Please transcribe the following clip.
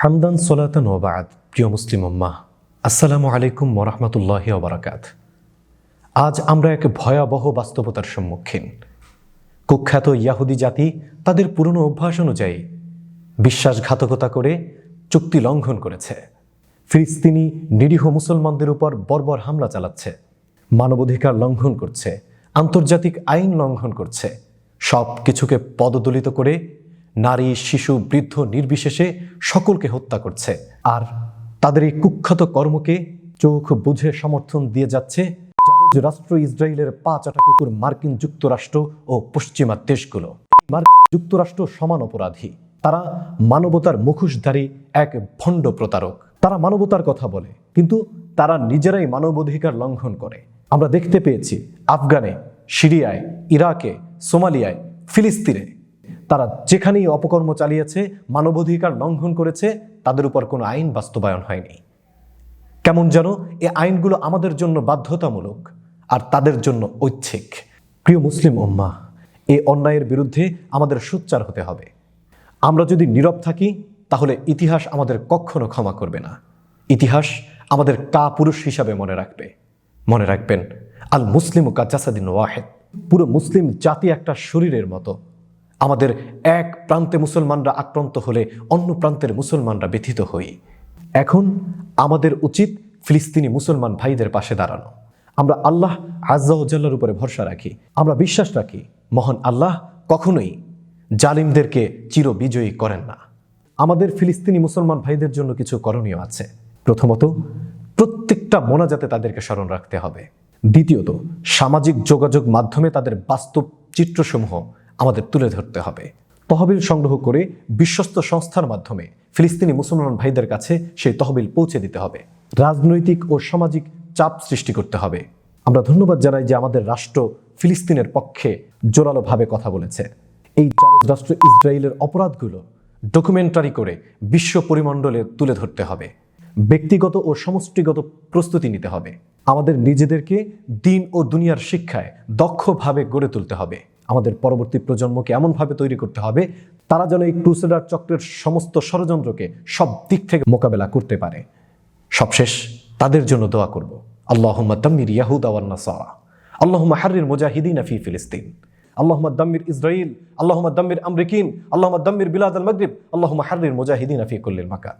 হামদান সোলাতান ওবাদ প্রিয় মুসলিম উম্মাহ, আসসালামু আলাইকুম ওরহমতুল্লাহ ওবরাকাত আজ আমরা এক ভয়াবহ বাস্তবতার সম্মুখীন। কুখ্যাত ইয়াহুদি জাতি তাদের পুরনো অভ্যাস অনুযায়ী বিশ্বাসঘাতকতা করে চুক্তি লঙ্ঘন করেছে। ফিলিস্তিনি নিরীহ মুসলমানদের উপর বর্বর হামলা চালাচ্ছে, মানবাধিকার লঙ্ঘন করছে, আন্তর্জাতিক আইন লঙ্ঘন করছে সব কিছুকে পদদলিত করে নারী, শিশু, বৃদ্ধ নির্বিশেষে সকলকে হত্যা করছে। আর তাদের এই কুখ্যাত কর্মকে চোখ বুঝে সমর্থন দিয়ে যাচ্ছে রাষ্ট্র ইসরায়েলের পাঁচ আটা কুকুর মার্কিন যুক্তরাষ্ট্র ও পশ্চিমা দেশগুলো। যুক্তরাষ্ট্র সমান অপরাধী। তারা মানবতার মুখোশধারী এক ভণ্ড প্রতারক। তারা মানবতার কথা বলে, কিন্তু তারা নিজেরাই মানবাধিকার লঙ্ঘন করে। আমরা দেখতে পেয়েছি আফগানে, সিরিয়ায়, ইরাকে, সোমালিয়ায়, ফিলিস্তিনে। তারা যেখানেই অপকর্ম চালিয়েছে, মানবাধিকার লঙ্ঘন করেছে, তাদের উপর কোনো আইন বাস্তবায়ন হয়নি। কেমন যেন এই আইনগুলো আমাদের জন্য বাধ্যতামূলক আর তাদের জন্য ঐচ্ছিক। প্রিয় মুসলিম উম্মা এই অন্যায়ের বিরুদ্ধে আমাদের সোচ্চার হতে হবে। আমরা যদি নীরব থাকি, তাহলে ইতিহাস আমাদের কখনো ক্ষমা করবে না। ইতিহাস আমাদের কা পুরুষ হিসাবে মনে রাখবে। মনে রাখবেন আল মুসলিম কা জাসাদিন ওয়াহেদ। পুরো মুসলিম জাতি একটা শরীরের মতো। আমাদের এক প্রান্তে মুসলমানরা আক্রান্ত হলে অন্য প্রান্তের মুসলমানরা ব্যথিত হই। এখন আমাদের উচিত ফিলিস্তিনি মুসলমান ভাইদের পাশে দাঁড়ানো। আমরা আল্লাহ আজ্জাউজ্জাল্লার উপরে ভরসা রাখি। আমরা বিশ্বাস রাখি, মহান আল্লাহ কখনোই জালিমদেরকে চির বিজয়ী করেন না। আমাদের ফিলিস্তিনি মুসলমান ভাইদের জন্য কিছু করণীয় আছে। প্রথমত, প্রত্যেকটা মোনাজাতে তাদেরকে স্মরণ রাখতে হবে। দ্বিতীয়ত, সামাজিক যোগাযোগ মাধ্যমে তাদের বাস্তব চিত্রসমূহ আমাদের তুলে ধরতে হবে। তহবিল সংগ্রহ করে বিশ্বস্ত সংস্থার মাধ্যমে ফিলিস্তিনি মুসলমান ভাইদের কাছে সেই তহবিল পৌঁছে দিতে হবে। রাজনৈতিক ও সামাজিক চাপ সৃষ্টি করতে হবে। আমরা ধন্যবাদ জানাই যে আমাদের রাষ্ট্র ফিলিস্তিনের পক্ষে জোরালোভাবে কথা বলেছে। এই রাষ্ট্র ইসরায়েলের অপরাধগুলো ডকুমেন্টারি করে বিশ্ব পরিমণ্ডলে তুলে ধরতে হবে। ব্যক্তিগত ও সমষ্টিগত প্রস্তুতি নিতে হবে। আমাদের নিজেদেরকে দিন ও দুনিয়ার শিক্ষায় দক্ষভাবে গড়ে তুলতে হবে। আমাদের পরবর্তী প্রজন্মকে এমনভাবে তৈরি করতে হবে, তারা যেন এই ক্রুসেডার চক্রের সমস্ত ষড়যন্ত্রকে সব দিক থেকে মোকাবেলা করতে পারে। সবশেষ তাদের জন্য দোয়া করব। আল্লাহুম্মা দাম্মির ইয়াহুদা ওয়ান নাসারা, আল্লাহুম্মা হাররির মুজাহিদিন ফি ফিলিস্তিন, আল্লাহুম্মা দাম্মির ইসরাইল আল্লাহুম্মা দাম্মির আমরিকিন, আল্লাহুম্মা দাম্মির বিলাদ আল মাগরিব, আল্লাহুম্মা হাররির মুজাহিদিন ফি কুল্লিল মাকান।